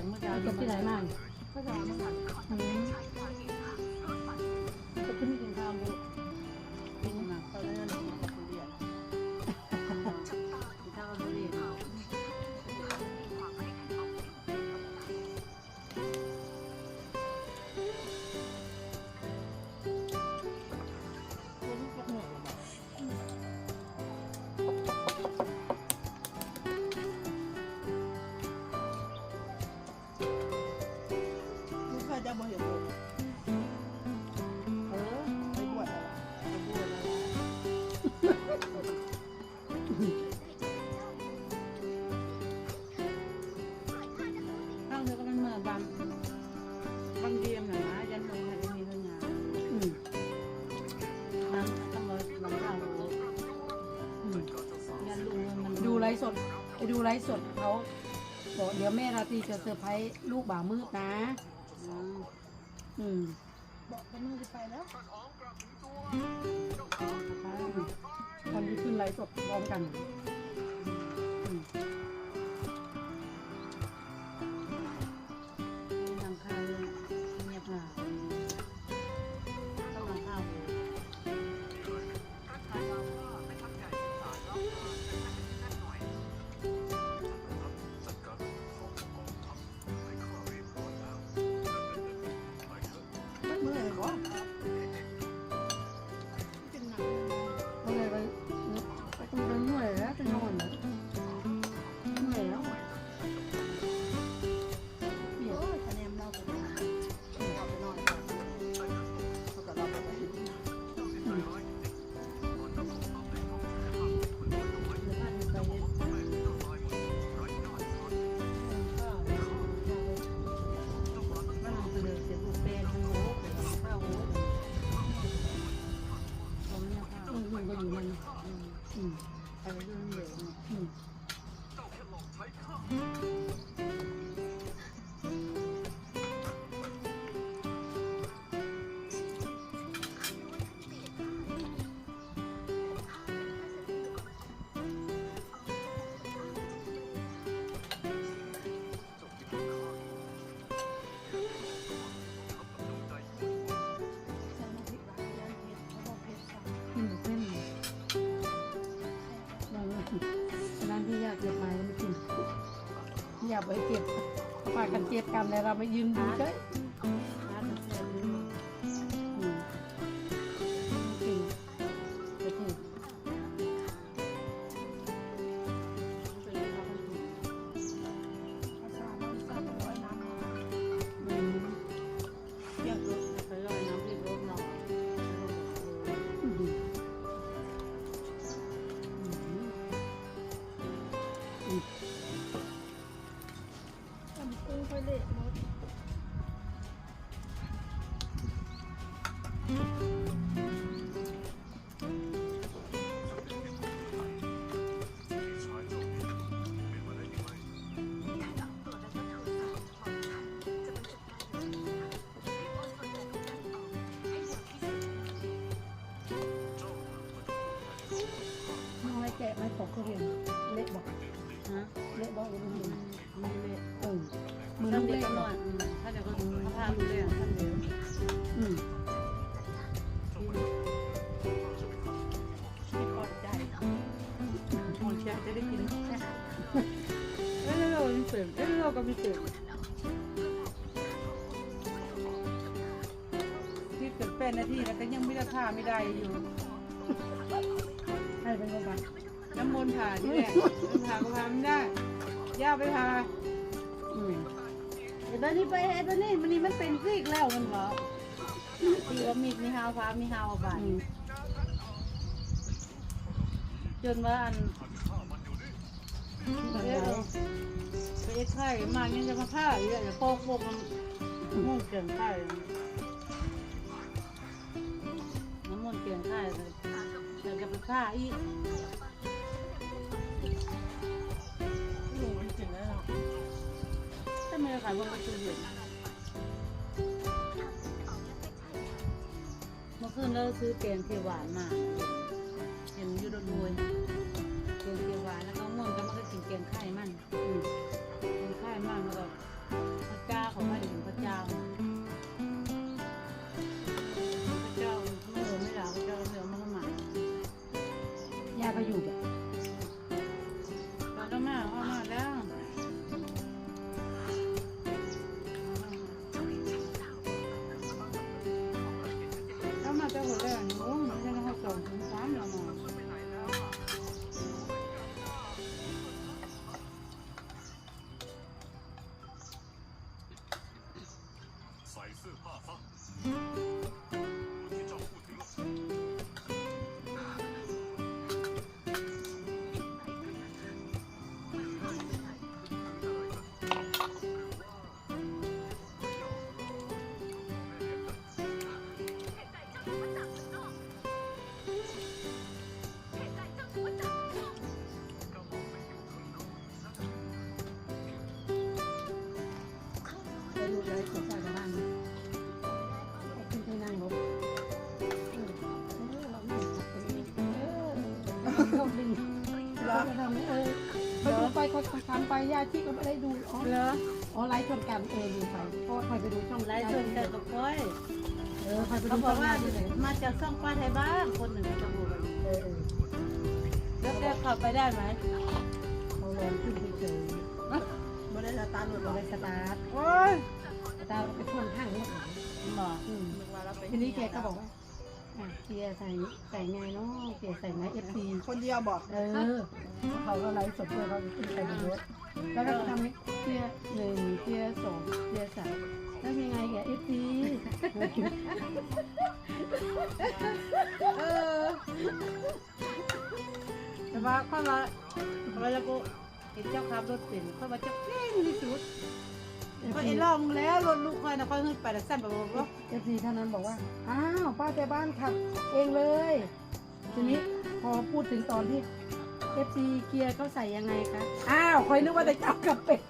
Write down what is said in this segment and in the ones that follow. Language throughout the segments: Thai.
งเมื่อเช้าก็บที่ไหนมาก็จะเอามาผัดอืม ฟ์สดไปดูไลฟ์สดเขาบอกเดี๋ยวแม่ราตรีจะเซอร์ไพรส์ลูกบ่าวมืดนะ อืมบอกกันมือจะไปแล้ววันนี้ขึ้นไลฟ์สดพร้อมกันอืม อย่าไปเก็บฝากกันเก็บกันเลยเราไปยืนดูเฉย กะไม่ปอกเขาเรียนเละบอกฮะเละบอกยังเห็นไม่เละเออมือท่าลูนกเดีเล็ยวกก็นอนถ้าเดี๋ยวก็เขาพาดูเลยอะท่านเดียวอืมไม่พอใจมองเชียร์จะได้กินเอ้ยเราไม่เสริมเอ้ยเราก็ไม่เสริมที่เกิดเป็นนาทีแล้วก็ยังไม่ได้ท่าไม่ได้อยู่ให้เป็นคนบ้า น้ำมนต์ผ่าที่แหละผ่าก็พาไม่ได้ย่าไปพาอืมเดี๋ยวตอนนี้ไปเอ้ตอนนี้มันนี่มันเป็นซีกแล้วมันเหรอตีว่ามีดมีฮาวฟ้ามีฮาวบาอืนมจนว่าอันเอ๊ะไหนไปเอ็ดไข่มายังจะมาฆ่าอยู่เลยโป๊กโป๊กมันมุ่งเกลียงไข่น้ำมันเกลียงไข่เลยเดี๋ยวจะไปฆ่าอีก ขายพวกมัตู้เย็นเมื่อคืนเราซื้อแกงเขียวหวานมาเห็นยูโดนรวยแกงเขียวหวานแล้วก็ม่วงก็มันก็กินแกงไข่มันแกงไข่มันแล้วก็พระเจ้าของมันถึงพระเจ้าพระเจ้าไม่รู้ไม่หลาพระเจ้าเสือมันก็มายาก็อยู่ ป เราดึงเราจะทำให้เออไปดูไปเขาทำไปญาติที่ก็ไม่ได้ดูอ๋อเหรออ๋อไลฟ์ชนกันเออดูไปเพราะว่าใครไปดูช่องไลฟ์สดกันกับก้อยเออใครไปดูเขาบช่ออกงว่าว่ามาจากช่องป้าไทยบ้านคนหนึ่งจะบอกเออเออแล้วแกขับไปได้ไหมเขาลองขึ้นไปเจอบ่ได้สตาร์ทรถเราบ่ไปได้สตาร์ทโอ้ยสตาร์ทเราไปชนข้างรถหลังหมออืม นึกว่าเราไปทีนี้แกก็บอกว่า อะเกียร์ใส่ใส่ไงเนาะเกียร์ใส่ไงเอฟซีคนเดียวบอกเออเขาก็ไลฟ์สดด้วยเขาจะขึ้นไปบนรถแล้วก็ทำให้เกียร์หนึ่งเกียร์สองเกียร์สามแล้วยังไงแกเอฟซีเออแต่ว่าเข้ามาเวลากูเห็นเจ้าขับรถเป็นเข้ามาจะเก่งที่สุด ก็เอ็นลองแล้วรถลูกคอยนะคอยขึ้นไปแต่สั้นแบบว่าเอฟซีท่านนั้นบอกว่า อ้าวป้าแต่บ้านขับเองเลย ทีนี้พอพูดถึงตอนที่เอฟซีเกียร์เขาใส่ยังไงคะ อ้าวคอยนึกว่าจะจับกับเป็ด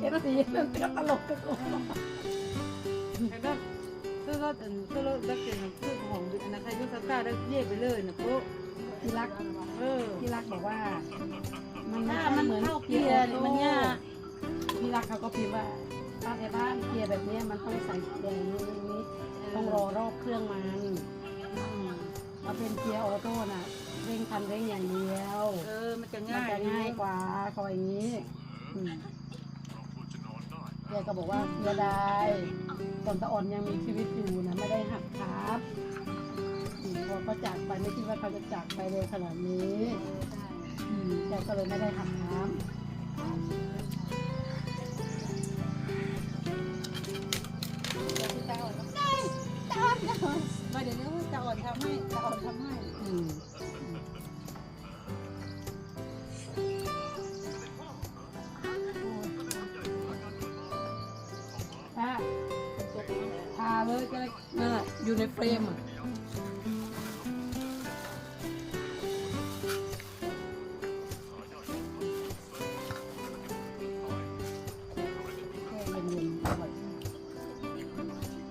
เอฟซีนั่นก็ตลกกันแล้วก็ซื้อรถอันซื้อรถแล้วเกิดซื้อของอันนั้นใครยุ่งสตาร์แล้วเย่ไปเลยนะปุ๊พี่รักเออพี่รักบอกว่า มันไม่ถ้าใช่มันเหมือนเข้าเกียร์นี่มันยาก พี่รักเขาก็พิมพ์ว่าป้าในบ้านเกียร์แบบนี้มันต้องใส่เกียร์อย่างนี้อย่างนี้ต้องรอรอบเครื่องมันอืมมาเป็นเกียร์ออโต้น่ะเร่งคันเร่งอย่างเดียวเออมันจะมันง่ายจะง่ายกว่าเขาอย่างนี้อืมแกก็บอกว่าเสียดายตอนตะอ่อนยังมีชีวิตอยู่นะไม่ได้หักครับอืมพอเขาจากไปไม่คิดว่าเขาจะจากไปเร็วขนาดนี้อืมแกก็เลยไม่ได้หักน้ำ อนทำให้จะอ่อนทำให้อืมอะทาเลยก็ได้นั่นแหละอยู่ในเฟรมอะแค่เย็นๆอร่อย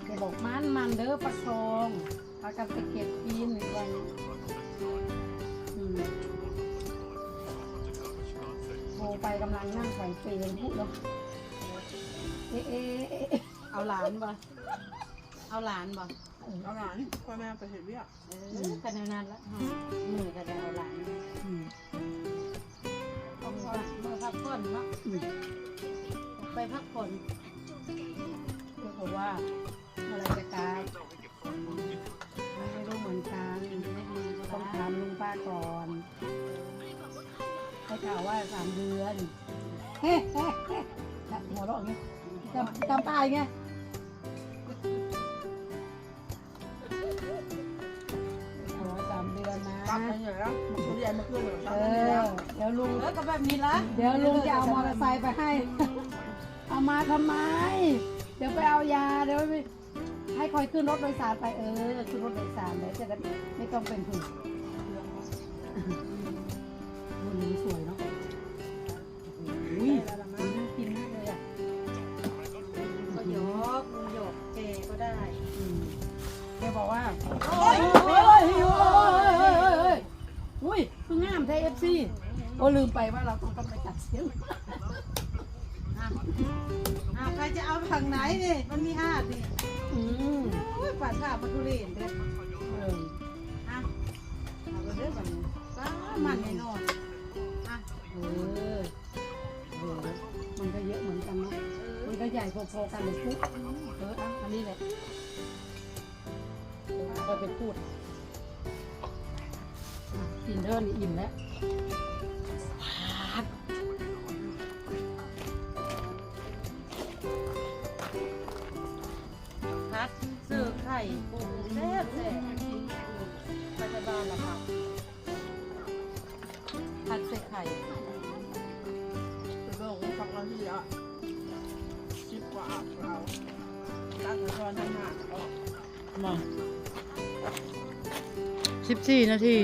แกบอกมันมันเด้อปลาทอง พากันไปเก็บกินวันอืมโทรไปกำลังนั่งไข่เปรย์พูดแล้วเอ๊ะเอ๊ะเอาหลานบ่เอาหลานบ่เอาหลานพ่อแม่ไปเห็นเรียกเออกันนานแล้วมือก็ได้เอาหลานอืมเอามือมือพักผ่อนเนาะไปพักผ่อนก็บอกว่าเมื่อไรจะกาย ป้าก่อนให้ข่าวว่าสามเดือนเฮ้เฮ้เฮ้หัวเราะอย่างเงี้ยจำจำป้าอย่างเงี้ยเอาไว้สามเดือนนะกลับไปเหรอทุเรียนมาขึ้นเหรอกเอลับไปแล้วอเดี๋ยวลุงเออก็แบบนี้ละเดี๋ยวลุงจะเอามอเตอร์ไซค์ไปให้ เอามาทำไม เดี๋ยวไปเอายาเดี๋ยวไปให้คอยขึ้นรถโดยสารไปเออขึ้นรถโดยสารเลยจะได้ไม่ต้องเป็นห่วง วันนี้สวยเนาะอุ้ยน่ากินมากเลยอะก็ยกมือหยกเจก็ได้อืมแกบอกว่าโอ้ยโอ้ยโอ้ยโอ้ยโอ้ยโอ้ยโอ้ยอุ้ยเพิ่งงามไทยเอฟซีโอ้ลืมไปว่าเราต้องไปตัดเสียงอะอะใครจะเอาฝั่งไหนนี่มันมีห้าดิอืมโอ้ยปัดผ้ามาทุเรศเด้อเอออะเอาไปเด้อแบบนี้ มันแน่นอนอะเออเออมันก็เยอะเหมือนกันนะมันก็ใหญ่พอๆกันเลยปุ๊เอออะอันนี้แหละก็เป็นพูดอะกินเท่านี้อิ่มแล้วพัดซื้อไข่ปูแซ่บแซ่บปัจจุบันละค่ะ ผัดใส่ไข่คือบอกว่าฟังเราที่แล้วชิบกว่าเราตั้งแต่ตอนทำงานออกมาสิบสี่นาที